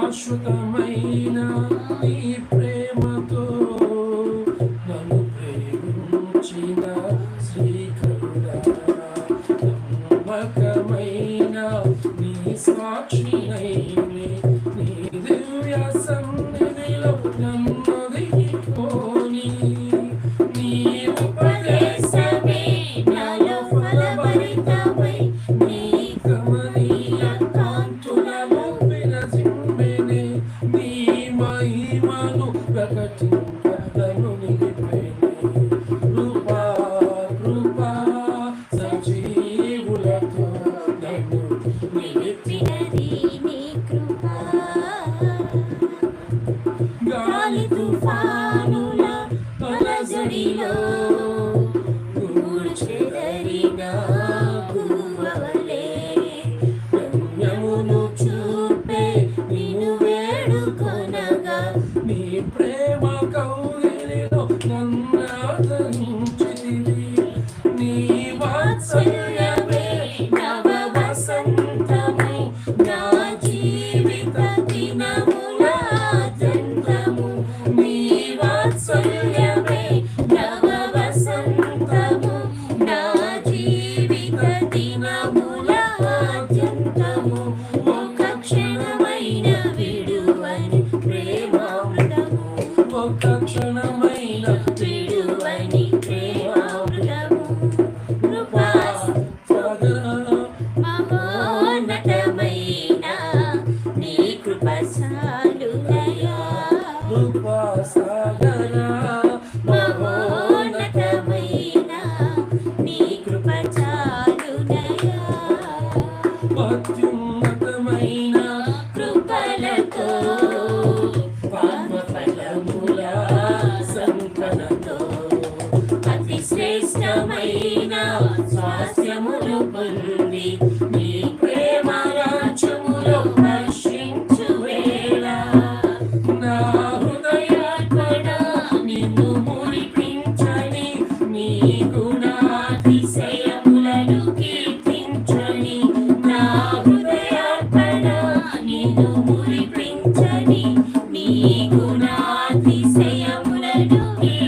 శాశ్వతమైన నీ ప్రేమతో నన్ను ప్రేమించిన శ్రీకరుడా నమ్మకమైన నీ సాక్షినైనే నీ దివ్య సంగ మహిమను ప్రకటింపగను నిలిపెనే కృపా కృపా సజీవులతో నన్ను నిలిపినది నీ కృప. గాలి తుఫానుల ప్రేమ కౌగిలిలో నన్ను నీ వాత్సల్యమే నవ వసంతము నా జీవిత దినముల ఆద్యంతము నీ వాత్సల్యమే నవ వసంతము నా జీవిత తక్షణమైన విడువని ప్రేమామృతము. కృపా మమోన్నతమైన నీ కృప సాలులయా. కృపా సాగరా మమోన్నతమైన నీ కృప చాలులయా మధ్యమ I'm gonna do it.